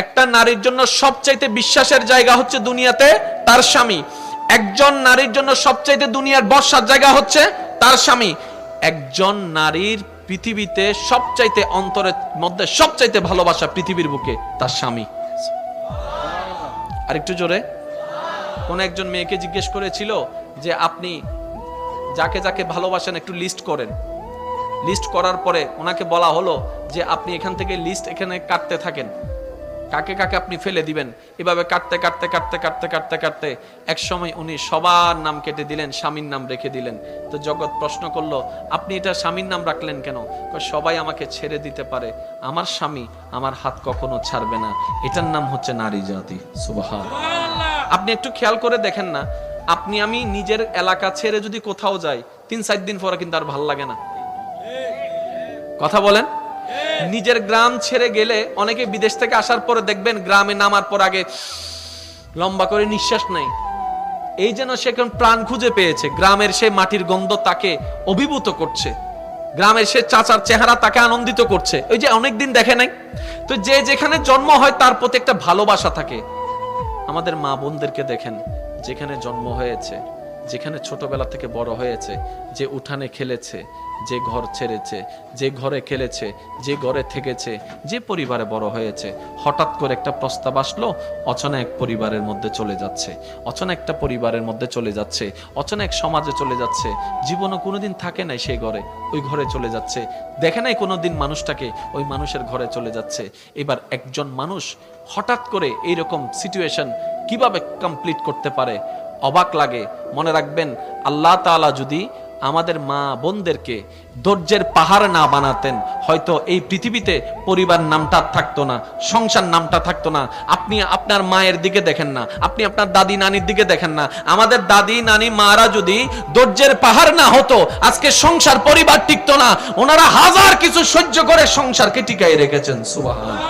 একটা নারীর জন্য সবচাইতে বিশ্বাসের জায়গা হচ্ছে দুনিয়াতে তার স্বামী। একজন নারীর জন্য সবচাইতে দুনিয়ার বর্ষার জায়গা হচ্ছে তার স্বামী। একজন নারীর পৃথিবীতে সবচাইতে অন্তরের মধ্যে সবচাইতে ভালোবাসা পৃথিবীর বুকে তার স্বামী। আর একটু জোরে। কোন একজন মেয়েকে জিজ্ঞেস করেছিল যে আপনি যাকে যাকে ভালোবাসেন একটু লিস্ট করেন। লিস্ট করার পরে ওনাকে বলা হলো যে আপনি এখান থেকে লিস্ট এখানে কাটতে থাকেন। কাকে কাকে আপনি ফেলে দিবেন? এভাবে কাটতে কাটতে কাটতে কাটতে কাটতে কাটতে এক সময় উনি সবার নাম কেটে দিলেন স্বামীর নাম রেখে দিলেন। তো জগৎ প্রশ্ন করল আপনি এটা স্বামীর নাম রাখলেন কেন? সবাই আমাকে ছেড়ে দিতে পারে। আমার স্বামী আমার হাত কখনো ছাড়বে না। এটার নাম হচ্ছে নারী জাতি। সুবাহ আপনি একটু খেয়াল করে দেখেন না আপনি আমি নিজের এলাকা ছেড়ে যদি কোথাও যাই তিন চার দিন পরে কিন্তু আর ভালো লাগে না। কথা বলেন? নিজের গ্রাম ছেড়ে গেলে অনেকে বিদেশ থেকে আসার পরে দেখবেন গ্রামে নামার পর আগে লম্বা করে নিঃশ্বাস নেই এই যেন সে কোন প্রাণ খুঁজে পেয়েছে, গ্রামের সে মাটির গন্ধ তাকে অভিভূত করছে। গ্রামের সে চাচার চেহারা তাকে আনন্দিত করছে। ওই যে অনেকদিন দেখে নাই? তো যে যেখানে জন্ম হয় তার প্রতি একটা ভালোবাসা থাকে। আমাদের মা বোনদেরকে দেখেন, যেখানে জন্ম হয়েছে। যেখানে ছোটবেলা থেকে বড় হয়েছে, যে উঠানে খেলেছে, যে ঘর ছেড়েছে, যে ঘরে খেলেছে, যে ঘরে থেকেছে, যে পরিবারে বড় হয়েছে, হঠাৎ করে একটা প্রস্তাব আসলো, অচেনা এক পরিবারের মধ্যে চলে যাচ্ছে, অচেনা একটা পরিবারের মধ্যে চলে যাচ্ছে, অচেনা এক সমাজে চলে যাচ্ছে, জীবনও কোনোদিন থাকে নাই সেই ঘরে, ওই ঘরে চলে যাচ্ছে, দেখে নাই কোনোদিন মানুষটাকে, ওই মানুষের ঘরে চলে যাচ্ছে, এবার একজন মানুষ হঠাৎ করে এইরকম সিচুয়েশন কীভাবে কমপ্লিট করতে পারে অবাক লাগে। মনে রাখবেন, আল্লাহ তাআলা যদি আমাদের মা বোনদেরকে ধৈর্যের পাহাড় না বানাতেন, হয়তো এই পৃথিবীতে পরিবার নামটা থাকতো না, সংসার নামটা থাকতো না। আপনি আপনার মায়ের দিকে দেখেন না, আপনি আপনার দাদি নানির দিকে দেখেন না। আমাদের দাদি, নানি, মারা যদি ধৈর্যের পাহাড় না হতো, আজকে সংসার পরিবার টিকতো না। ওনারা হাজার কিছু সহ্য করে সংসারকে টিকাই রেখেছেন সুবহান